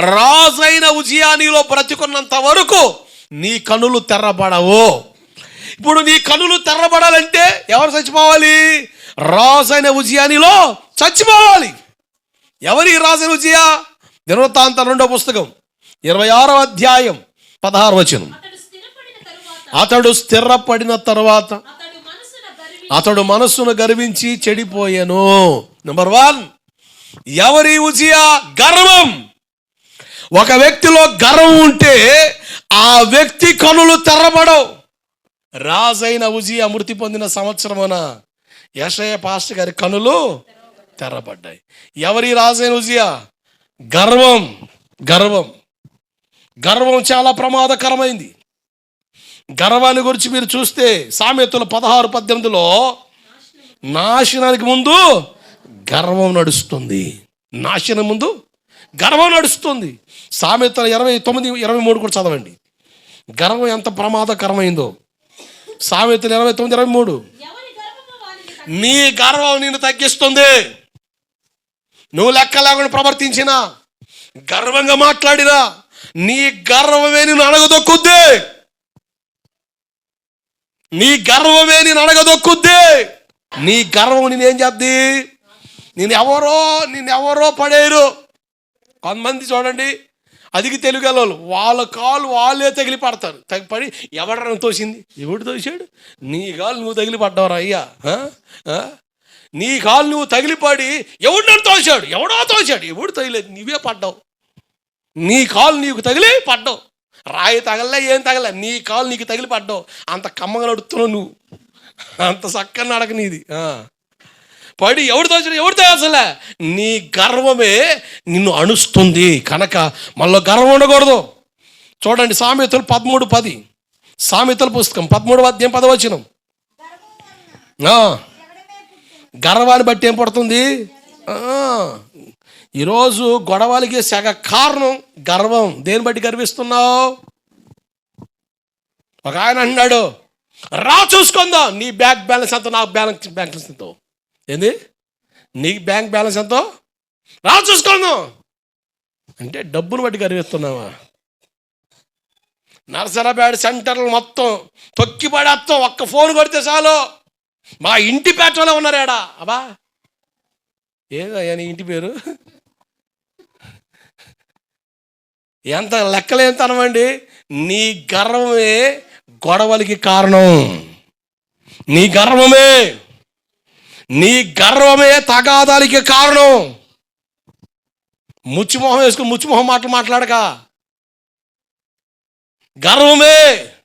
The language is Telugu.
రాజైన ఉజియా నీలో బ్రతికున్నంత వరకు నీ కనులు తెరబడవు. ఇప్పుడు నీ కనులు తెరబడాలంటే ఎవరు చచ్చిపోవాలి? రాజైన ఉజియానిలో చచ్చిపోవాలి. ఎవరి రాజైన ఉజియా దినవృత్తాంత రెండో పుస్తకం ఇరవై ఆరో అధ్యాయం పదహారు వచనం. అతడు స్థిరపడిన తరువాత. అతడు మనస్సును గర్వించి. చెడిపోయాను. నెంబర్ వన్ ఎవరి ఉజియా గర్వం. ఒక వ్యక్తిలో గర్వం ఉంటే ఆ వ్యక్తి కనులు తెరబడవు. రాజైన ఉజి మృతి పొందిన సంవత్సరమున యశయ పాస్ట్ గారి కనులు తెరబడ్డాయి. ఎవరి రాజైన ఉజియా? గర్వం గర్వం. గర్వం చాలా ప్రమాదకరమైంది. గర్వాన్ని గురించి మీరు చూస్తే సామెతల పదహారు పద్దెనిమిదిలో నాశనానికి ముందు గర్వం నడుస్తుంది. నాశనం ముందు గర్వం నడుస్తుంది. సామెతల ఇరవై తొమ్మిది ఇరవై మూడు కూడా చదవండి. గర్వం ఎంత ప్రమాదకరమైందో. సామెతలు ఇరవై తొమ్మిది ఇరవై మూడు. నీ గర్వం నిన్ను తగ్గిస్తుంది. నువ్వు లెక్క లేకుండా ప్రవర్తించినా గర్వంగా మాట్లాడినా నీ గర్వమే నిన్ను అణగదొక్కుద్ది. నీ గర్వమే నేను అడగదొక్కుద్ది నీ గర్వం నేనేం చేద్ది? నేను ఎవరో నేను ఎవరో పడేరు కొంతమంది చూడండి అదికి తెలుగు వాళ్ళు వాళ్ళ కాలు వాళ్ళే తగిలి పడతారు. తగి పడి తోసింది? ఎవడు తోసాడు? నీ కాలు నువ్వు తగిలి పడ్డావరా అయ్యా నీ కాలు నువ్వు తగిలిపడి ఎవడు తోశాడు ఎవడో తోశాడు ఎవడు తగిలేదు నువ్వే పడ్డావు. నీ కాలు నీకు తగిలి పడ్డావు. రాయి తగలలే ఏం తగలే నీ కాలు నీకు తగిలి పడ్డావు. అంత కమ్మగా నడుస్తున్నావు నువ్వు. అంత చక్కని నడక నీది పడి ఎవడు తోచాడు ఎవడు తోసలే నీ గర్వమే నిన్ను అణుస్తుంది కనుక మళ్ళీ గర్వం ఉండకూడదు. చూడండి సామెతలు పదమూడు పది. సామెతల పుస్తకం పదమూడు అధ్యాయం పదవచనం గర్వాన్ని బట్టి ఏం పడుతుంది? ఈరోజు గొడవలకి సగ కారణం గర్వం. దేని బట్టి గర్విస్తున్నావు? ఒక ఆయన అన్నాడు రా చూసుకుందాం. నీ బ్యాంక్ బ్యాలెన్స్ ఎంతో? నా బ్యాలెన్స్ బ్యాలెన్స్ ఎంతో? ఏంది? నీ బ్యాంక్ బ్యాలెన్స్ ఎంతో? రా చూసుకోను అంటే డబ్బును బట్టి గర్విస్తున్నావా నరసరాబాద్ సెంటర్లు మొత్తం తొక్కి పడేస్తాం ఒక్క ఫోన్ కొడితే చాలు. మా ఇంటి పేటలో ఉన్నారాడా. అబ్బా! ఏదయ్యా నీ ఇంటి పేరు? ఎంత లెక్కలేంతనమండి నీ గర్వమే గొడవలకి కారణం. నీ గర్వమే. నీ గర్వమే తగాదాలకి కారణం. ముచ్చిమొహం వేసుకుని ముచ్చిమొహం మాటలు మాట్లాడక. గర్వమే.